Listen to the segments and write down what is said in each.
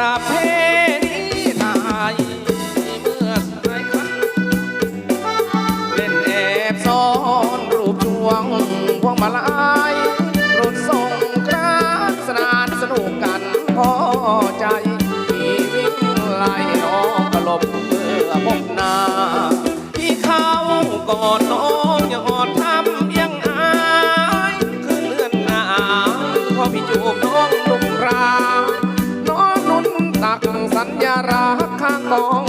ประเพณีนายเมื่อสายคันเล่นแอบซ่อนรูปจวงพวงมาลัยรุ่ทรงกรานสนานสนุกกันพอใจชีวิ่งไล่น้องกระลบเมื่อพบนาที่เขากอดน้องยังอดทำยังอายคือเลื่อนหน้าพอพี่จูบน้องลุกรา สัญญารักข้างกอง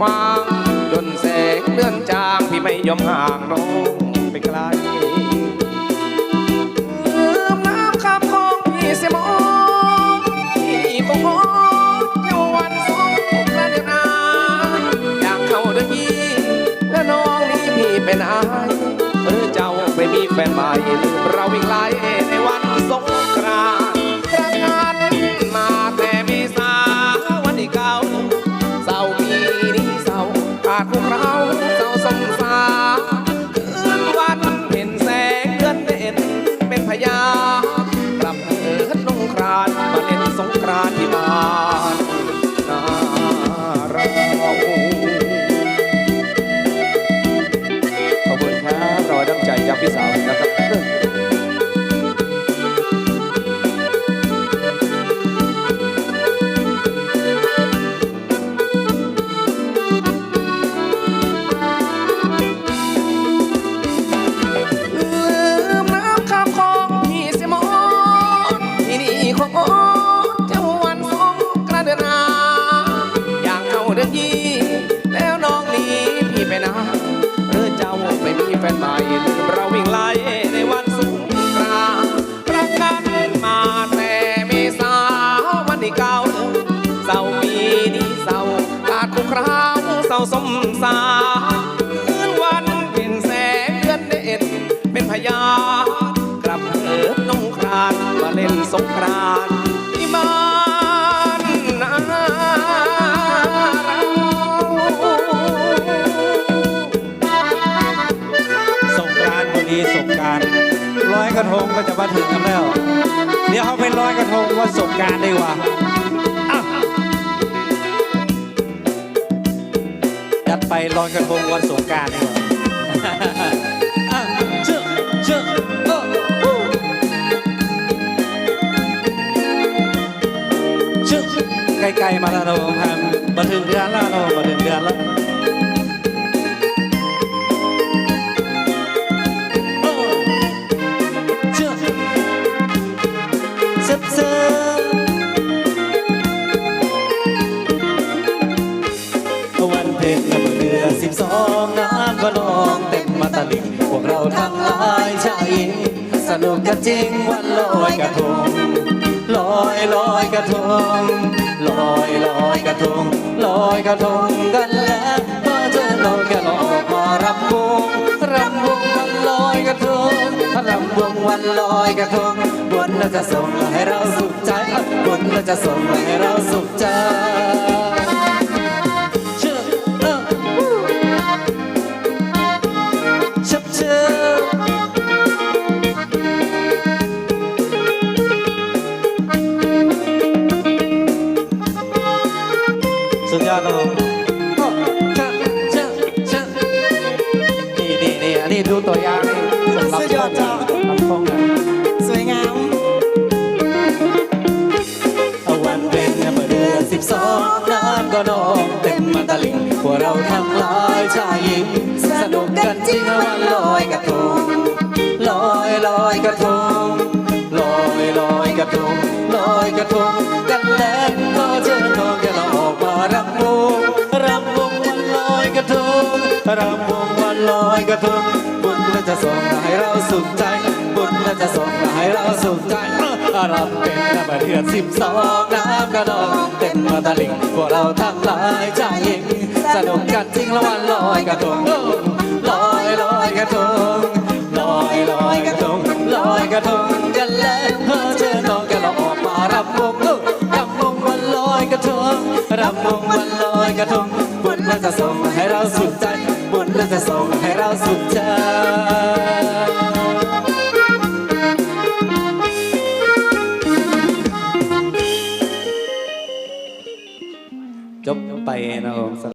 ฟางจนแสงเลื่อนจางพี่ไม่ยอมห่างน้องไปไกลลืมน้ำคำของพี่เสียมองพี่คงหอเที่ยววันสองกระเดือนอาอยากเข้าเดือนยี่แล้วน้องนี้พี่เป็นอายหรือเจ้าไปมีแฟนใหม่เราวิ่งไล่ในวัน น้ำ สมสาคืนวันเห็นแสงเดือนเด่นเป็นพยานกลับเถิดน้องครานมาเล่นสงกรานที่บ้านนาราสงกรานต์พอดีสงกรารร้อยกระทงก็จะมาถึงกันแล้ว เดี๋ยวเขาไปร้อยกระทงว่าสงกรารดีกว่า ไปรอยกระทงวันสงกรารดีกว่าอะเชื่อเชื่อเออฮู้เชื่อใกลๆมาแล้วเราครับมาถึงเดือนแล้วเรามาถึงเดือนแล้ว บสองน้ำก็นองเต็มมาตะลิ่งพวกเราทั้งหลายชายสนุกกันจริงวันลอยกระทงลอยลอยกระทงลอยลอยกระทงลอยกระทงกันแล้วพอเจอเราแกลอกมารำวงรำวงวันลอยกระทงรำวงวันลอยกระทงบนเราจะส่งให้เราสุขใจบนเราจะส่งให้เราสุขใจ ยานี่สุดยอดจ้ะลำโพงนะสวยงามเอาวันเป็นเมื่อเดือนสิบสองน้ำก็นองเต็มมาตะลิงพวกเราทั้งหลายชายหญิงสนุกกันจริงวันลอยกระทงลอยลอยกระทงลอยลอยกระทงลอยกระทงกันแล้วก็เชิญน้องกันออกมารำวงรำวงวันลอยกระทงรำวงวันลอยกระทง จะส่งให้เราสุขใจ บุญเราจะส่งให้เราสุขใจออเราเป็นน้ำเดือนสิบสองน้ำกระดองเต็มมาตะลิงพวกเราทั้งหลายใจหญิงสนุกกันจริงละวันลอยกระทงลอยลอยกระทงลอยลอยกระทงลอยกระทงกันแล้วเธอเจอน้องกันเราออกมารำวงเออรำวงวันลอยกระทงรำวงวันลอยกระทงบุญเราจะส่งให้เราสุขใจบุญเราจะส่งให้เราสุข ใจ